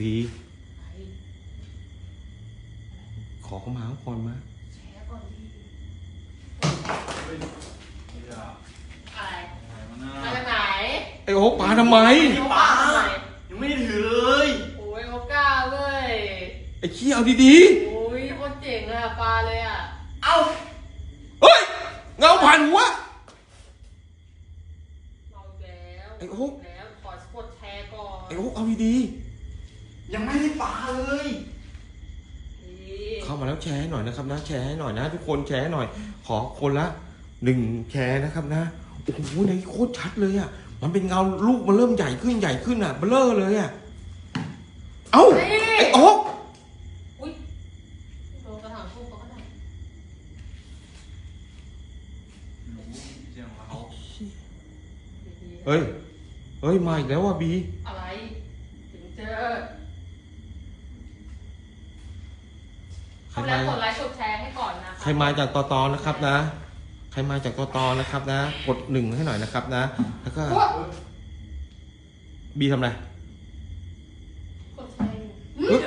บี ขอเขามาก่อนมาแชร์ก่อนดีเฮ้ยไม่ได้อะไรอะไรวะน่ามาจากไหนไอ้โอ๊คปาทำไมเขาปาทำไมยังไม่ได้ถือเลยโอ้ยเขากล้าเว้ยไอ้ขี้เอาดีโอ้ยโคตรเจ๋งอะปลาเลยอะเอ้าๆ เฮ้ย เงาผ่านหัวเราอีกแล้วไอ้โอ๊ค แล้วขอกดแชร์ก่อนไอ้โอ๊คเอาดียังไม่ได้ปลาเลย ดี ๆ เข้ามา แล้วแชร์ให้หน่อยนะครับนะแชร์ให้หน่อยนะ ทุกคนแชร์ให้หน่อย ขอคนละหนึ่งแชร์นะครับนะโอ้โหในโคตรชัดเลยอะมันเป็นเงาลูกมันเริ่มใหญ่ขึ้นใหญ่ขึ้นอะเบลอเลยอะเอ้าไอ้โอ๊คอุ้ยโดนกระถางทูบเขาก็ได้รู้เสียงเราดีๆเฮ้ย เฮ้ย มาอีกแล้วว่ะบี อะไร ถึงเจอ ใคร เขาแล้ มา วกดไลค์กดแชร์ให้ก่อนนะคะ ใค รมาจากตอตอนะครับนะ ใครมาจากตอตอนะครับนะ กดหนึ่งให้หน่อยนะครับนะ แล้วก็อุ๊ยบีทำอะไรกดแชร์อยู่เฮ้ย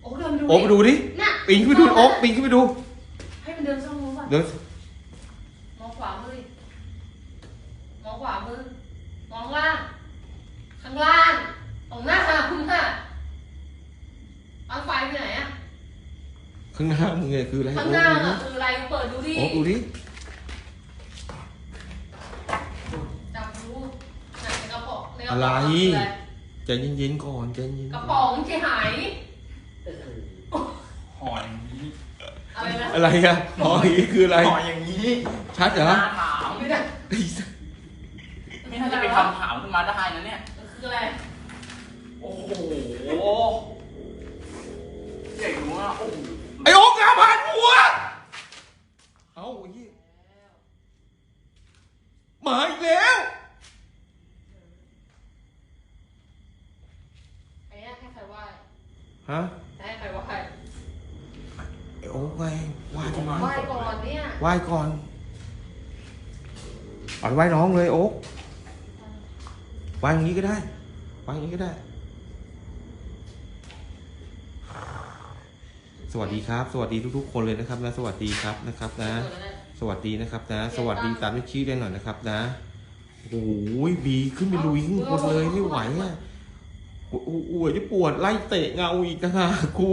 โอ้เดินดูโอ๊คไปดูดิ น่ะ ปีนขึ้นไปดูโอ๊คปีนขึ้นไปดู ให้มันเดินช่องนู้นก่อนเดี๋ยว มองขวามือดิมองขวามือ มองล่าง ข้างล่าง ตรงหน้าคุณค่ะเอาไฟไปไหนอะ ข้างหน้ามึงไงคืออะไรข้างโอ๊หน้าคดูอะดิคืออะไรเปิดดูดิโอ๊คดูดิจับดูไหนในกระป๋องในกระอะไรป๋องคืออะไรใจเย็นๆก่อนใจเย็นกระป๋องที่หายห่ออย่างนี้อะไรนะอะไรอะอ๋ออย่างนี้คืออะไร ห่ออย่างนี้ชัดเหรอน่าถามไม่ได้ไอ้สัสไม่น่าจะไปทำถามขึ้นมาได้นะเนี่ยคืออะไร โอ้โหใหญ่รู้อะโอ้โห ไอ้โอ๊คงาผ่านหัว เอ้าไอ้เหี้ยมาอีกแล้วไอ้เนี่ยให้ใครไหว้ฮะให้ใครไหว้ไอ้โอ๊คไงไหว้ทำไมไหว้ก่อนเนี่ยไหว้ก่อนเอาไปไหว้น้องเลยโอ๊คไหว้อย่างนี้ก็ได้ไหว้อย่างนี้ก็ได้ สวัสดีครับ สวัสดีทุกๆ คนเลยนะครับนะสวัสดีครับนะครับนะ สวัสดีนะครับนะ สวัสดีตามที่ชื่อได้หน่อยนะครับนะโอ้ยบีขึ้นไปลุยข้างบนเลยไม่ไหวอะโอ้โหโอ้ยจะปวดไล่เตะเงาอีกนะกู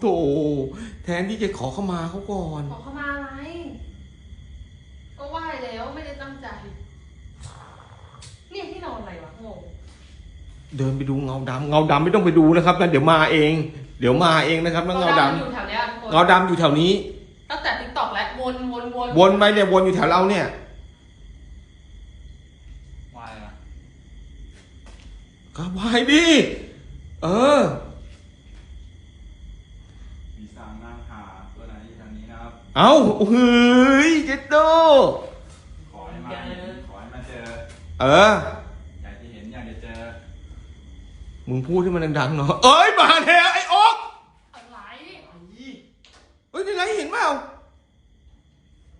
โถแทนที่จะขอเข้ามาเขาก่อน ขอเข้ามาอะไรก็ไหว้แล้วไม่ได้ตั้งใจ เนี่ยที่นอนอะไรวะงงเดินไปดูเงาดำเงาดำไม่ต้องไปดูนะครับนะเดี๋ยวมาเอง เดี๋ยวมาเองนะครับนะเงาดอยู่แถวเนี้ยทุกคนำเงาดำอยู่แถวนี้ ตั้งแต่ติ๊กต็อกแล้ววนวนวนวนไปเนี่ยวนอยู่แถวเราเนี่ย วายอะก็ไหวดิเออ มีสามนางหาตัวไหนอยู่ทางนี้นะครับ เอาเฮ้ยเจดโดขอให้มาขอให้มาเจอ เออ อยากจะเห็นอยากจะเจอ มึงพูดให้มันดังๆหน่อยเอ้ยมาแล้วไอ้อ๊อกอะไร เฮ้ยในไรเห็นเปล่า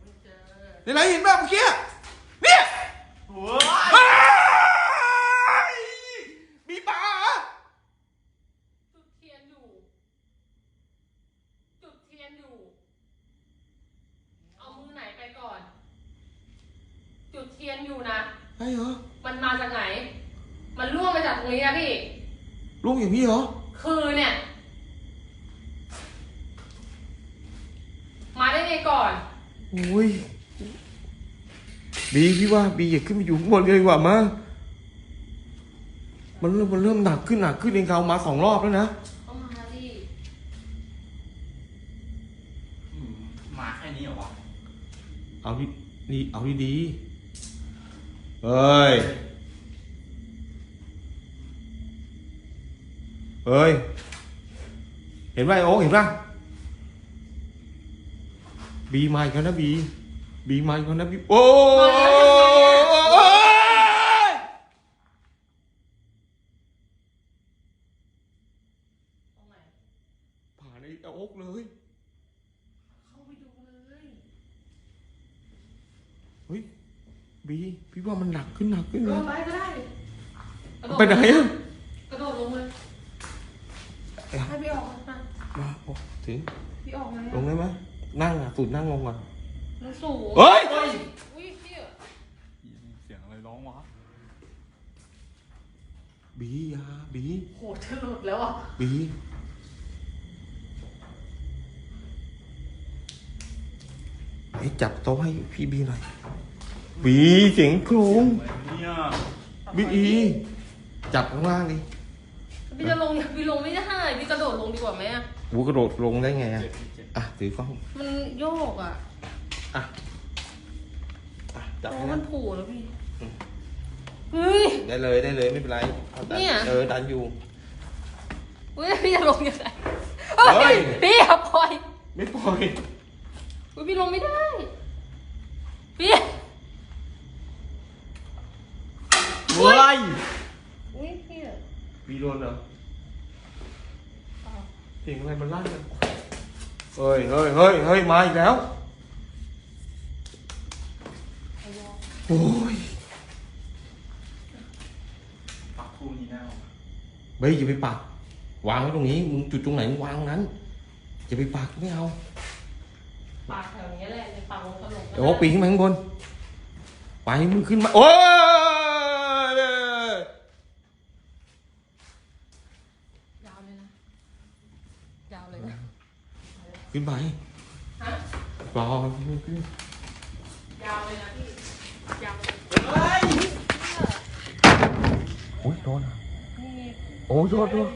ไม่เจอในไรเห็นเปล่าเมื่อกี้เนี่ยเว้ยเฮ้ยมีปลาเหรอจุดเทียนอยู่ จุดเทียนอยู่ เอามือไหนไปก่อน จุดเทียนอยู่นะ ใช่เหรอมันมาจากไหน มันล่วงมาจากตรงนี้นะพี่ลูกอย่างพี่เหรอ คือเนี่ย มาได้ไง ก่อนโอ้ยบีพี่ว่าบีอย่าขึ้นไปอยู่ข้างบนเลยดีกว่ามามันเริ่มมันเริ่มหนักขึ้นหนักขึ้นเองเขามาสองรอบแล้วนะเข้ามาดิอืมมาแค่นี้เหรอวะเอาดินี่เอาดีๆเฮ้ยเฮ้ยเห็นไหมโอ๊คเห็นป่ะ บีมาอีกแล้วนะบีบีมาอีกแล้วนะบีโอ้ยตรงไหนผ่านไอ้โอ๊คเลยเข้าไปดูเลยเฮ้ยบีพี่ว่ามันหนักขึ้นหนักขึ้นลเลยงไปก็ได้กระโดดไปไหนอะ กระโดดลงเลย ให้พี่ออกมา มาโอ้ถึง พี่ออกมา ลงได้ไหม นั่งอะสุดนั่งลงก่อนมันสูงเฮ้ย อุ้ยพี่เสียงอะไรร้องวะบีอยาบี โหจะหลุดแล้วอะบีไอ้จับโต๊ะให้พี่บีหน่อย บีเสียงโครงเนี่ยบีอี จับข้างล่างดิ พี่จะลงอย่าพี่ลงไม่ได้พี่กระโดดลงดีกว่าไหมอะวูกระโดดลงได้ไงอะเจ็บเจ็บอะถือกล้องมันโยกอะอะอะจับโอ้ให้มันะนผูแล้วพี่เฮ้ย ได้เลยได้เลยไม่เป็นไรอาดัเนี่ย เออดันอยู่ เฮ้ยพี่จะลงยังไงเฮ้เฮ้ย ยพี่อย่าปล่อยไม่ปล่อยเฮ้ยพี่ลงไม่ได้พี่ เว้ยอุ้ยพี่ อะบีโดนเหรออ้าวเสียงอะไรมันลั่นกันเฮ้ยเฮ้ยเฮ้ยเฮ้ยมาอีกแล้วไอ้วอโอ้ยปักคู่นี้ได้หรอเฮ้ยอย่าไปปัก วางไว้ตรงนี้ มึงจุดตรงไหนมึงวางตรงนั้น อย่าไปปักไม่เอา ปากแถวนี้แหละในปังขนมเดี๋ยวปีนขึ้นมาข้างบน ไปมึงขึ้นมา โอ้ย ยาวเลยนะยาวเลยนะ ขึ้นไปฮะรอขึ้นยาวเลยนะพี่ยาวเลยโอ้ยโดนอะนี่โอ้ยโดนโดน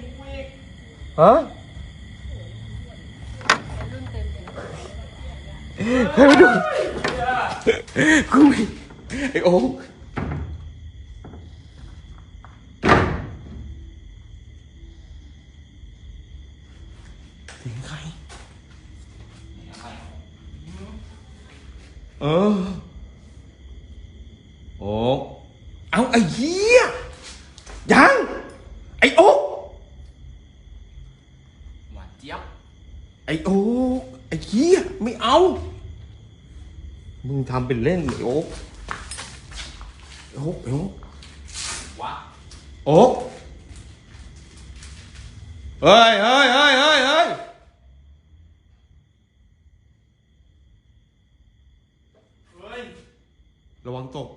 ฮะรุ่นเต็มเลยนะเฮ้ยไม่โดนกูไม่ไอ้โอ๊ค เจี๊ยบ ไอ้โอ๊กไอ้เหี้ยไม่เอา มึงทำเป็นเล่นไอ้โอ๊กไอ้โอ๊กไอ้โอ๊กวะโอ๊กเฮ้ยเฮ้ยเฮ้ยเฮ้ยเฮ้ยเฮ้ย ระวังตก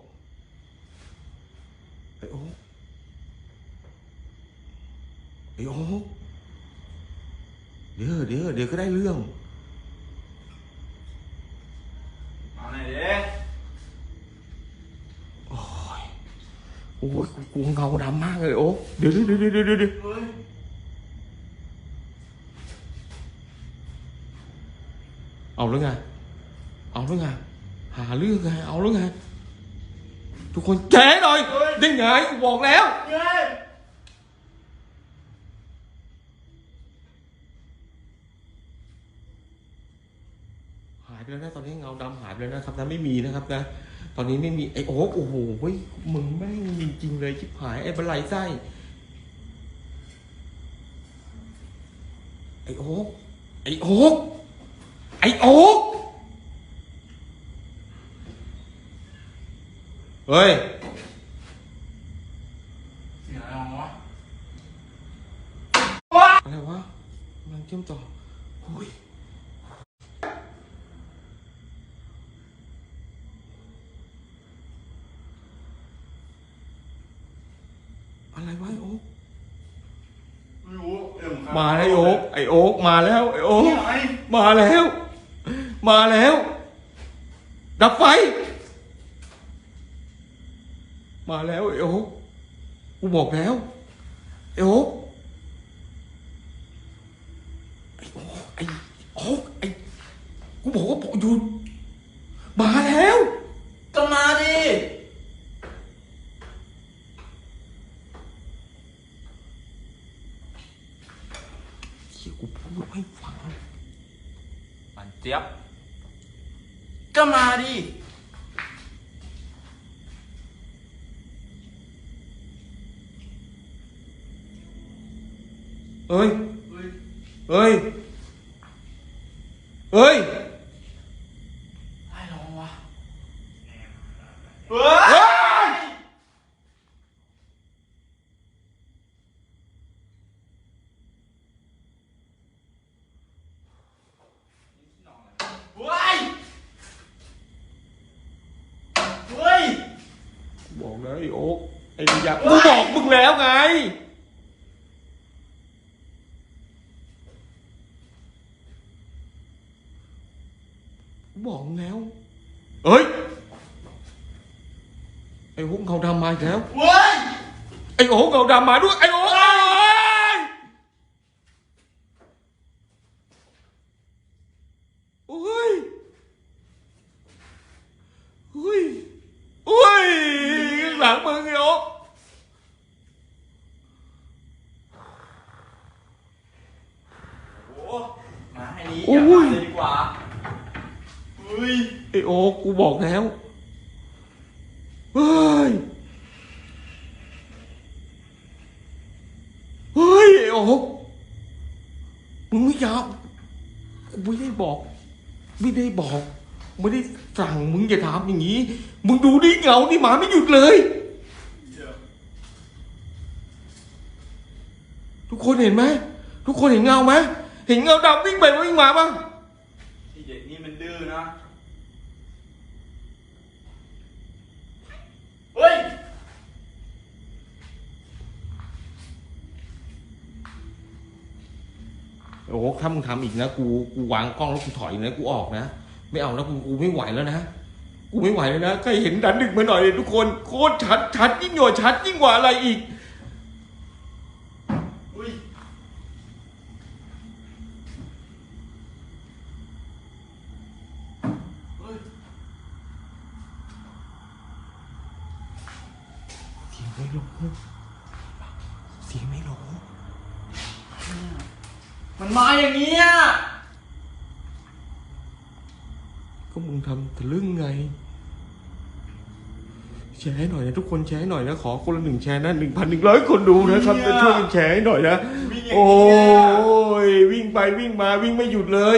ไอ้โอ๊กไอ้โอ๊ก เดี๋ยวเดี๋ยวเดี๋ยวก็ได้เรื่องเอาหน่อยดิโอ้ยโอ้ยกูกลัวเงาดำมากเลยโอ๊กเดี๋ยวเดี๋ยวเดี๋ยวเดี๋ยวเดี๋ยวเดี๋ยวเฮ้ยเอาแล้วไงเอาแล้วไงหาเรื่องไงเอาแล้วไงทุกคนแจ้หน่อยได้ไงกูบอกแล้วเฮ้ย หายไป แล้วนะตอนนี้เงาดำหายไปแล้วนะครับนะไม่มีนะครับนะ ตอนนี้ไม่มีไอ้โอ๊กโอ้โหเฮ้ยมึงแม่งมีจริงเลยชิบหายไอ้บันไลไส้ไอ้โอ๊กไอ้โอ๊กไอ้โอ๊กเฮ้ยเสียงอะไรวะอะไรวะกำลังเชื่อมต่อหุยอะไร วะไอ้โอ๊กไม่รู้เอ็มครับมาแล้วไอ้โอ๊กไอ้โอ๊กมาแล้วไอ้โอ๊กไอ้มาแล้ว มาแล้ว ดับไฟ มาแล้วไอ้โอ๊กกูบอกแล้วไอ้โอ๊กไอ้โอ๊กไอ้โอ๊กไอ้กูบอกว่าบอกหยุดมาแล้ว ก็มาดิ เฮียกูพูดให้ฟัง หวานเจี๊ยบ ก็มาดิ เอ้ย เฮ้ย เอ้ย เอ้ย อะไรร้องวะเฮ้ย เอ้ย ไบอกแล้วไอ้โอ๊กไอ้อยากกูบอกมึงแล้วไง บอกแล้ว เอ้ย ไอ้โอ๊กเขาดำมาอีกแล้วเว้ยไอ้โอ๊กเขาดำมาด้วย ไอ้โอ๊กเอ้ยโอ้ยโอ้ยโอ้ยข้างหลังมึงไอ้โอ๊ก โอ้มาให้นี้ โอ้ อย่าย มาเลยดีกว่าเฮ้ย ไอ้โอ๊กกูบอกแล้วเฮ้ยเฮ้ยไอ้ โอ๊กมึงไม่ยอมกูไม่ได้บอก ไม่ได้บอก ไม่ได้สั่งมึงอย่าถามอย่างนี้ มึงดูดิเหงานี่หมาไม่หยุดเลย ทุกคนเห็นไหมทุกคนเห็นเงาไหมเห็นเงาดำวิ่งไปวิ่งมาบ้างอ้เด็กนี่มันดื้อนะ เฮ้ย โอ้โหถ้ามึงทำอีกนะกูกูวางกล้องแล้วกูถอยนะกูออกนะไม่เอาแล้วกูกูไม่ไหวแล้วนะกูไม่ไหวแล้วนะใครเห็นดันดึกมาหน่อยเลยทุกคนโคตรชัดชัดยิ่งกว่าชัดยิ่งกว่าอะไรอีกเฮ้ยเฮ้ยเสียงไม่ลงเสียงไม่ลง มันมาอย่างนี้อะก็มึงทำทะลึ่งไง แชร์ให้หน่อยนะทุกคนแชร์ให้หน่อยนะขอคนละหนึ่งแชร์นะหนึ่งพันหนึ่งร้อยคนดูนะครับจะช่วยกันแชร์ให้หน่อยนะ วิ่งอย่างโอ้นี้อะยวิ่งไปวิ่งมาวิ่งไม่หยุดเลย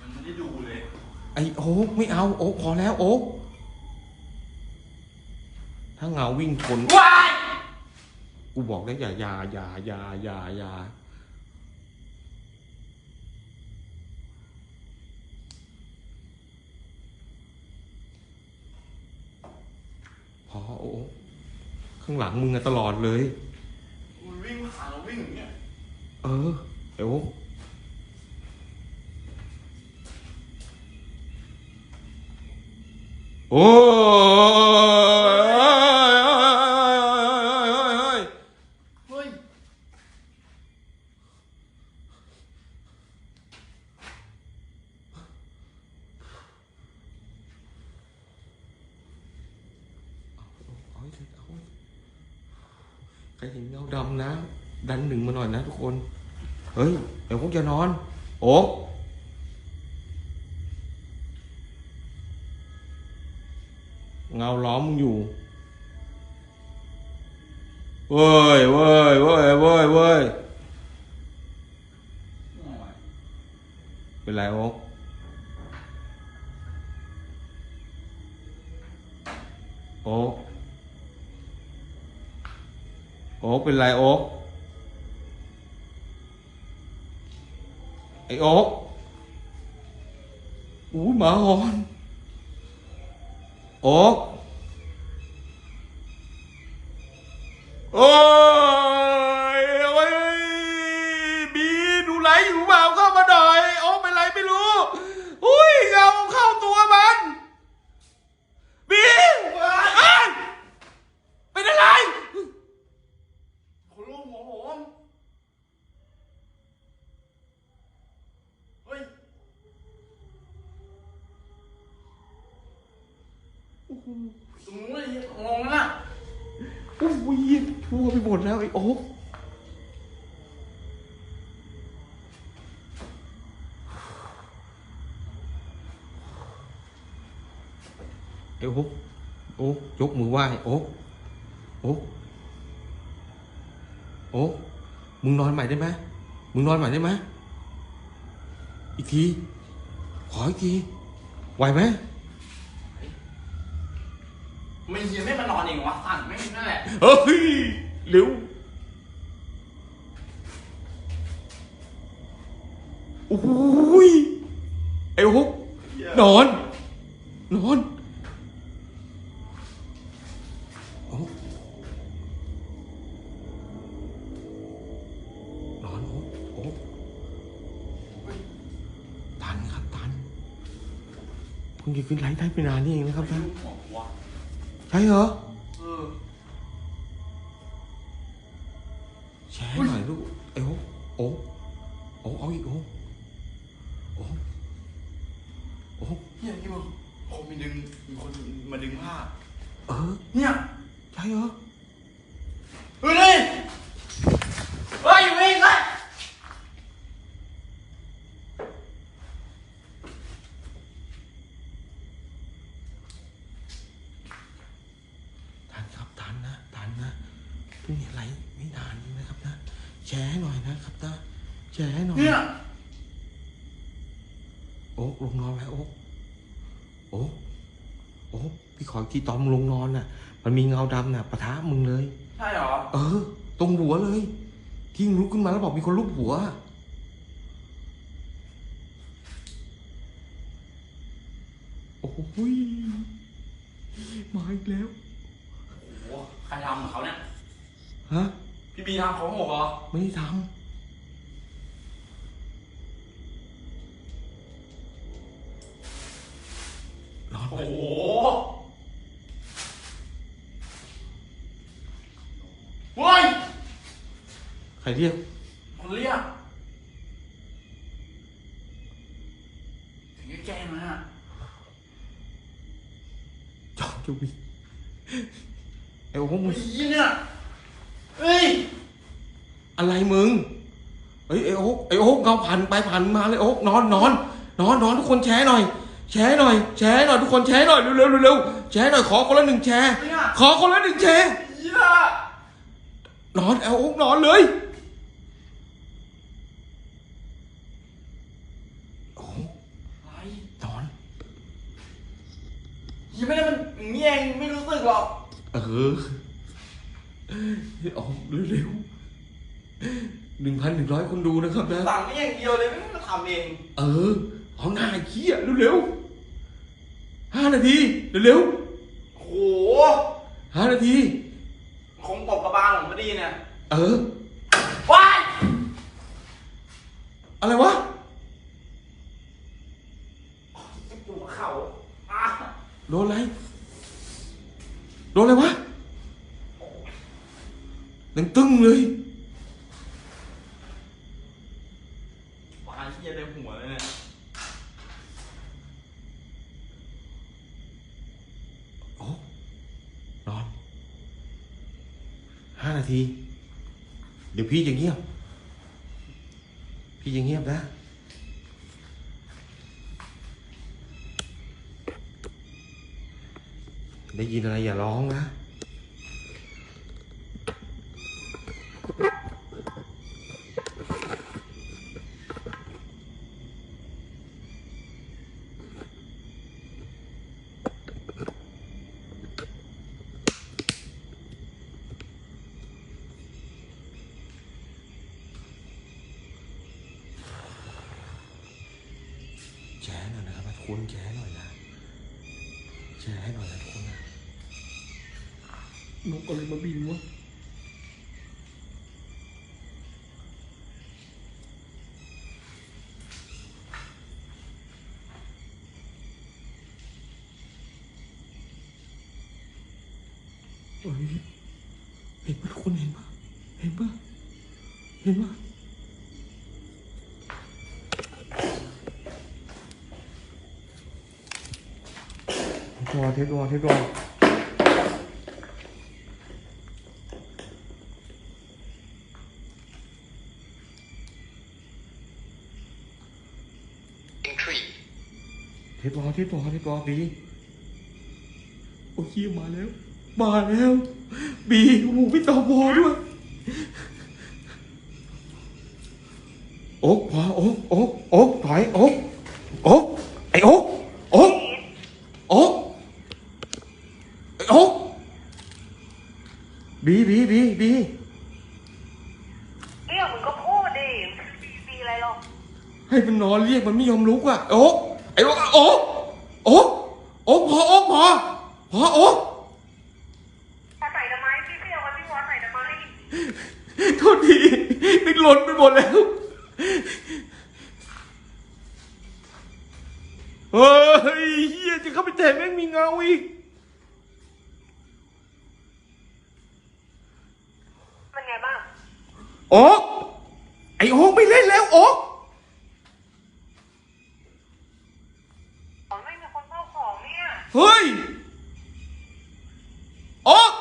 มันไม่ได้ดูเลยไอ้โอ๊กไม่เอาโอ๊กพอแล้วโอ๊กถ้าเงาวิ่งชนว้าย กูบอกแล้วอย่าอย่าอย่าอย่าอย่าอย่าพอโอ๊กข้างหลังมึงอะตลอดเลยมันวิ่งผ่านเราวิ่งอย่างเงี้ยเออไอ้โอ๊กโอ้ โอ๊กเป็นไรโอ๊กไอโอ๊กอู้หมาหอนโอ๊กโอ้ยโอ้ยบีดูไหลอยู่เปล่าเข้ามาหน่อย โอ๊กเป็นไรไม่รู้อุ้ยเงาเข้าตัวมัน บีเอ้ยเป็นอะไร คุณลูกหัวผมเฮ้ย ตรงนู้นเลยงงนะ โอ้ยทั่วไป หมดแล้วไอ้โอ๊กไอ้โอ๊กโอ๊กยกมือไหว้โอ๊กโอ๊กโอ๊กมึงนอนใหม่ได้ไหมมึงนอนใหม่ได้ไหมอีกที ขออีกที ไหวไหมไม่เย็นไม่มานอนเองวะสั่นไม่นั่นแหละ เฮ้ยเร็วโอ้ยไอ้ฮุก นอนนอนโอ๊กนอนโอ๊กโอ๊กตันครับตันเพิ่งจะขึ้นไลฟ์ได้ไม่นานนี่เองนะครับท่านหมอวะใช่เหรอเออแชร์หน่อยลูกเอ้ยโอ๊กโอ๊กโอ๊กเอาอีกโอ๊กโอ๊ก โอ๊กเนี่ยที่มึงคนมีดึงมีคนมาดึงผ้าเออเนี่ยใช่เหรอเฮ้ยนี่เฮ้ยอยู่นี่เลย ทันครับทันนะทันนะเพิ่งเห็นไลฟ์ไม่นานนี้นะครับนะแชร์ให้หน่อยนะครับนะแชร์ให้หน่อย เนี่ย โอ๊กลงนอนแล้วโอ๊กโอ๊กโอ๊กพี่ขออีก ทีตอมลงนอนน่ะ มันมีเงาดำน่ะปะทะมึงเลย ใช่เหรอ เออ ตรงหัวเลย ที่มึงลุกขึ้นมาแล้วบอกมีคนลุกหัว โอ้ยมาอีกแล้ว โอ้โหใครทำกับเขาเนี่ย ฮะ พี่บีทำเขาหกเหรอ ไม่ได้ทำนอนไปโอ้โห รเรียก คนเรียก ถึงจะแกล้งนะฮะจอมจุบีไอ้โอ้มึเฮ้งยเนี่ยเฮ้ย อะไรมึงเอ้ยไอ้โอ๊กไอ้โอ๊กเงาผ่านไปผ่านมาเลยโอ๊กนอนนอนนอนนอนทุกคนแชร์หน่อย แชร์หน่อย แชร์หน่อยทุกคนแชร์หน่อยเร็วเร็วเร็วแชร์หน่อยขอคนละหนึ่งแชร์เนี่ยขอคนละหนึ่งแชร์เหี้ยนอนไอ้โอ๊กนอนเลยโอ๊ก อะไร นอน ยังไม่ได้มันอย่างนี้เองไม่รู้สึกหรอก เออโอ๊กเร็วหนึ่งพันหนึ่งร้อยคนดูนะครับนะ สั่งนี่อย่างเดียวเลยไม่ต้องมาทำเอง เออ เอาหน้าเขี้ยเร็วๆห้านาทีเร็วโห ๆห้านาที คงตบกระบาลของพอดีเนี่ย เออ ว้าย อะไรวะ อยู่กับเขาอะ โดนอะไร โดนอะไรวะนังตึ้งเลย ว้ายเหี้ยเต็มหัวเลยเนี่ย โอ้นอน ห้านาที เดี๋ยวพี่จะเงียบ พี่จะเงียบนะ ได้ยินอะไรอย่าร้องนะ แชร์หน่อยนะครับทุกคนแชร์หน่อยนะ แชร์ให้หน่อยนะทุกคนนะนกอะไรมาบินวะเฮ้ยเห็นปะทุกคนเห็นปะ เห็นปะเห็นปะตัวเทปตัวเทปตัว Increase. เทปตัวเทปตัวเทปตัวบีโอ้ยเหี้ยมาแล้ว มาแล้ว บีโอ้โหพี่ต่อวอด้วย โอ๊กพอโอ๊กโอ๊กโอ๊กถอยโอ๊กโอ๊กไอ้โอ๊กโอ๊กโอ๊กไอ้โอ๊กบีบีบีบี เรียกมึงก็พูดดิบีบีอะไรหรอก ให้มันนอนเรียกมันไม่ยอมลุกอะโอ๊กไอ้โอ๊กโอ๊กโอ๊ก โอ๊กพอโอ๊กพอพอโอ๊ก พอใส่ทำไมพี่พี่เอาไว้พี่วอใส่ทำไม โทษทีนี่หล่นไปหมดแล้ว เฮ้ยเฮียจะเข้าไปแทงแม่งมีเงาอีกเป็นไงบ้างโอ๊กไอโอ๊กไม่เล่นแล้วโอ๊กอ๋อไม่มีคนเข้าของเนี่ย เฮ้ย โอ๊ก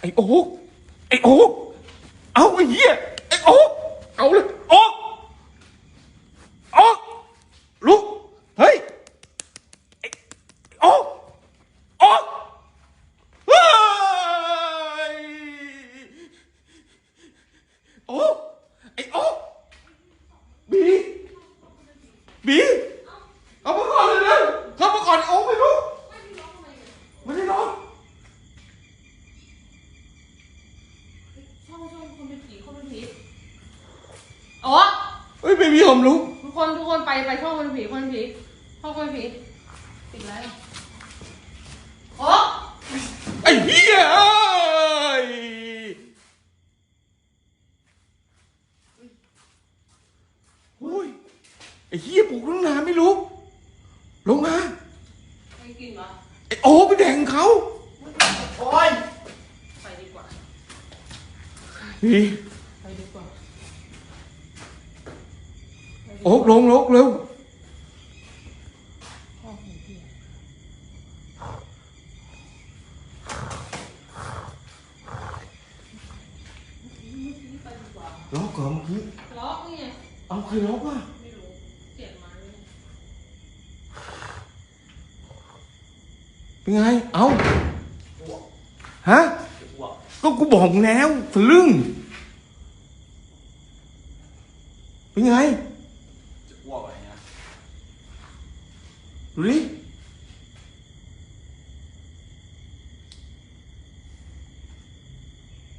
ไอ้โอ๊กไอ้โอ๊กเอาไอ้เหี้ยไอ้โอ๊กเอาเลยโอ๊กโอ๊กลุก เฮ้ยไอโอ๊กโอ๊กเฮ้ยโอ๊กไอโอ๊ก บี บี เอามาก่อนเลยเลยเข้ามาก่อนโอ้ไม่รู้ไม่ได้ร้อง ช่องช่องคนเป็นผีคนเป็นผีโอ้ เฮ้ยไม่มีผมรู้ ทุกคนทุกคนไปไปช่องคนเป็นผีคนเป็นผีช่องคนเป็นผีปิดแล้วโอ้ ไอ้เหี้ยเอ้ยโอ้ยไอ้เหี้ยปลุกตั้งนานไม่รู้ ลงมา ไม่กินเหรอ ไอ้โอ้ไปแดงเขา โอ้ย ไปดีกว่า บี ไปดีกว่า โอ้ลงลงเร็ว พ่อของพี่อะ ล็อกก่อนเมื่อกี้ล็อกนี่ไงเอาใครล็อกอะไม่รู้เสียงมาเลยเป็นไง เอาฮะก็กูบอกแล้วทะลึ่ง เป็นไง จะอ้วกอะไรเงี้ย ดูดิ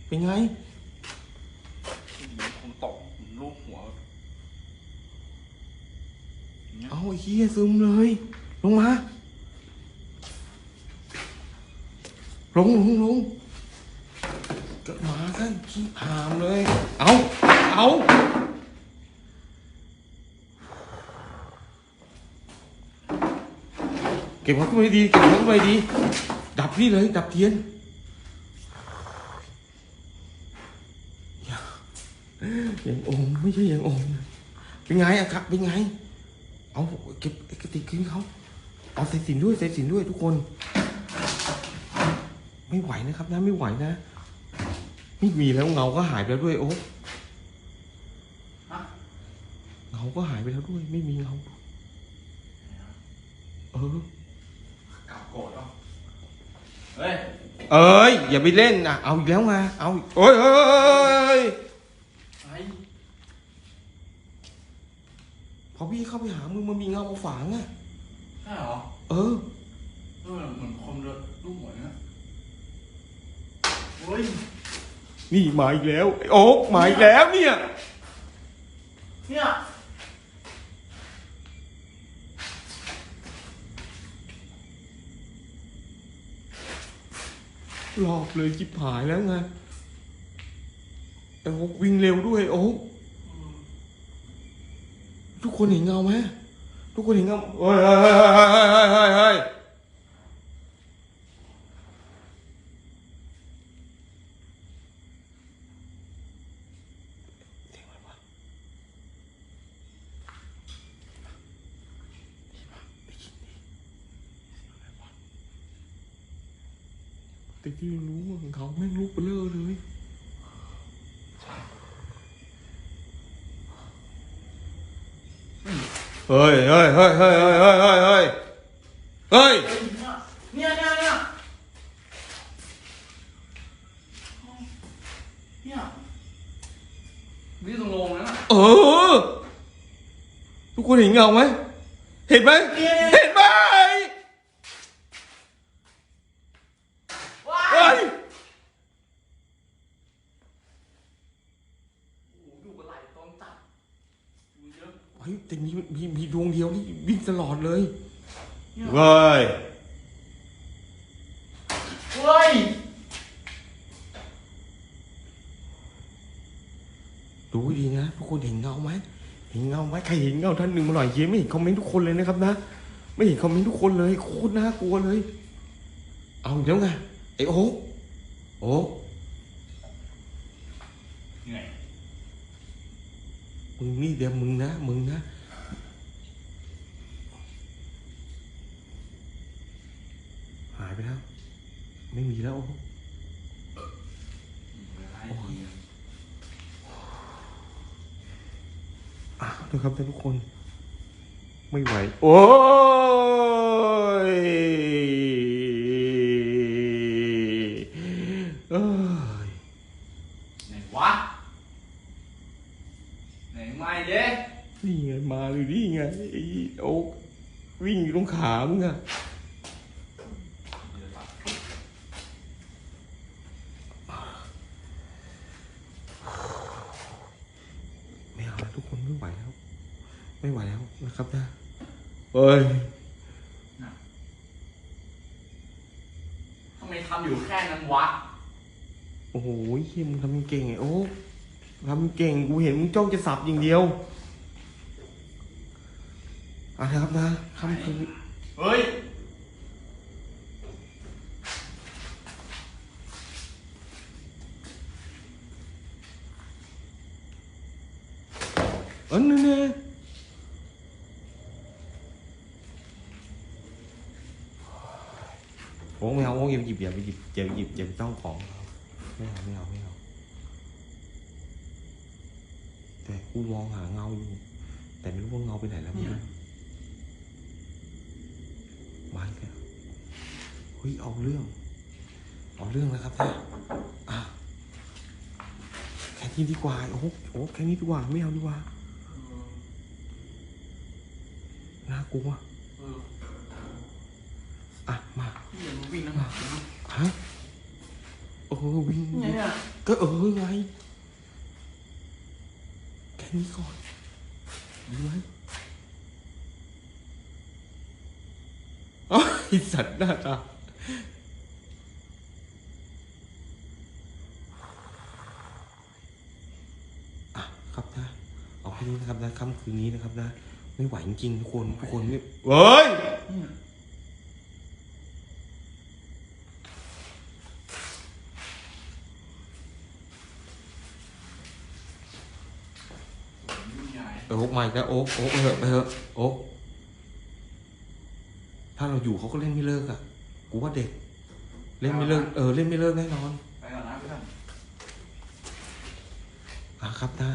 เป็นไง คงตกลูกหัวอย่างเงี้ย เอาไอ้เหี้ยซึมเลย ลงมา ลงลงลงก็มากันขี้พามเลย เอาเอาเก็บเขาขึ้นไปดี เก็บเขาขึ้นไปดี ดับนี่เลย ดับเทียนอย่าอย่างโอมไม่ใช่อย่างโอมนะเป็นไงอะครับเป็นไง เอาเก็บไอ้กระติกขึ้นเขาเอาใส่สินด้วยใส่สินด้วยทุกคน ไม่ไหวนะครับนะไม่ไหวนะไม่มีแล้วเงาก็หายไปแล้วด้วย โอ้ฮะเงาก็หายไปแล้วด้วย ไม่มีเงาเออกลับโกรธเนาะเฮ้ยเอ้ยอย่าไปเล่นนะเอาอีกแล้วมาเอาอีกโอ้ยเอ้ยไอ้พอพี่เข้าไปหามึงมันมีเงามาฝังอะใช่เหรอเออเออเหมือนคมเลือดลูกหัวเนี่ย เฮ้ยนี่มาอีกแล้วไอ้โอ๊กมาอีกแล้วเนี่ยเนี่ยรอบเลยจิบหายแล้วไงไอ้โอ๊กวิ่งเร็วด้วยโอ๊กทุกคนเห็นเงาไหมทุกคนเห็นเงาเฮ้ยเฮ้ยเฮ้ยเฮ้ยเฮ้ยเฮ้ยเสียงอะไรวะได้ยินดิแต่ ที่รู้ว่าเขาแม่งลุกไปเลอเลยเฮ้ยเฮ้ยเฮ้ยเฮ้ยเฮ้ยเฮ้ยเฮ้ยเฮ้ยเฮ้ยเนี่ยเนี่ยเนี่ยเนี่ยนี่ตรงโรงนั้นะเออทุกคนเห็นเงาไหมเห็นไหม เห็นไหมเฮ้ย โอ้โหอยู่กับไหลต้นตัดดูเยอะ เฮ้ยแต่มีมีมีดวงเดียวที่วิ่ง ตลอดเลยเว้ยเฮ้ยดูให้ดีนะทุกคนเห็นเงาไหมเห็นเงาไหมใครเห็นเงาท่านหนึ่งมาหน่อยเย้ไม่เห็นคอมเมนต์ทุกคนเลยนะครับนะ ไม่เห็นคอมเมนต์ทุกคนเลยโคตรน่ากลัวเลย เอาอีกแล้วไงไอ้โอ๊คโอ๊คเหนื่อยมึงนี่เดี๋ยวมึงนะมึงนะายไปแล้ว ไม่มีแล้วโอ๊คอะนะครับท่านทุกคน ไม่ไหว โอ้ยเอ้ยไหนวะ ไหนไม่เด้นี่ไง มาเลยนี่ไงไอ้โอ๊กวิ่งอยู่ตรงขามึงอะไม่เอาแล้วทุกคนไม่ไหวแล้ว ไม่ไหวแล้วนะครับนะ เฮ้ยทำไมทำอยู่แค่นั้นวะ โอ้โหเฮียมึงทำเก่งไงโอ๊กทำเก่งกูเห็นมึงจ้องจะสับอย่างเดียวอะนะครับนะคำคือเฮ้ย เออเนี่ยเนี่ยโอ้ไม่เอาโอ้อย่าไปหยิบอย่าไปหยิบอย่าไปหยิบอย่าไปต้องของไม่เอาไม่เอาไม่เอาแต่กูมองหาเงาอยู่ แต่ไม่รู้ว่าเงาไปไหนแล้วไม่รู้มาอีกแล้วเฮ้ยเอาเรื่องเอาเรื่องแล้วครับท่านอะแค่นี้ดีกว่าโอ้โหโอ้แค่นี้ดีกว่าไม่เอาดีกว่าน่ากลัว เออ อะมา เดี๋ยวมึงวิ่งนะ ฮะเออวิ่ง เนี่ย ก็ เออไงแค่นี้ก่อนดีไหมอ๋อไอสัตว์หน้าตาอะครับนะเอาแค่นี้นะครับนะค่ำคืนนี้นะครับนะ ไม่ไหวจริงๆทุกคนทุกคนไม่เฮ้ย ยุ่งใหญ่ เออโอ๊ก มาอีกแล้วโอ๊กโอ๊กไปเถอะไปเถอะโอ๊กถ้าเราอยู่เขาก็เล่นไม่เลิกอะกูว่าเด็ก เล่นไม่เลิกเออเล่นไม่เลิกแน่นอนไปก่อนนะเพื่อนอะครับนะ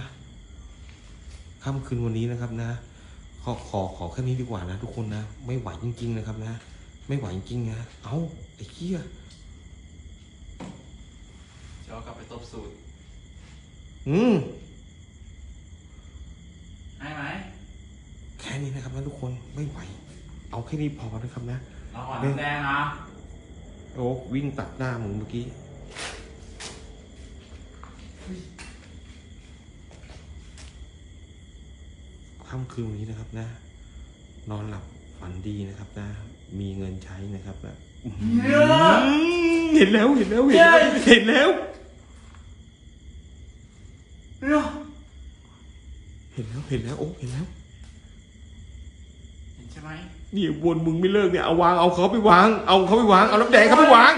ค่ำคืนวันนี้นะครับนะ ขอขอขอแค่นี้ดีกว่านะ ทุกคนนะ ไม่ไหวจริง ๆ นะครับนะ ไม่ไหวจริงๆนะเอ้าไอ้เหี้ยเดี๋ยวกลับไปตบสูตรอืม ให้ไหม แค่ นี้นะครับนะทุกคนไม่ไหว เอาแค่นี้พอนะครับนะเราอ่อนน้ำแดงนะโอ๊กวิ่งตัดหน้ามึงเมื่อกี้ค่ำคืนวันนี้นะครับนะ นอนหลับฝันดีนะครับนะ มีเงินใช้นะครับแบบอื้อหือเห็นแล้วเห็นแล้วเห็นแล้วเห็นแล้วเร็วเห็นแล้วเห็นแล้วโอ้เห็นแล้วเห็น ใช่ไหมนี่วนมึงไม่เลิกเนี่ยเอาวางเอาเขาไปวาง เอาเขาไปวางเอาน้ำแดงเขาไปวาง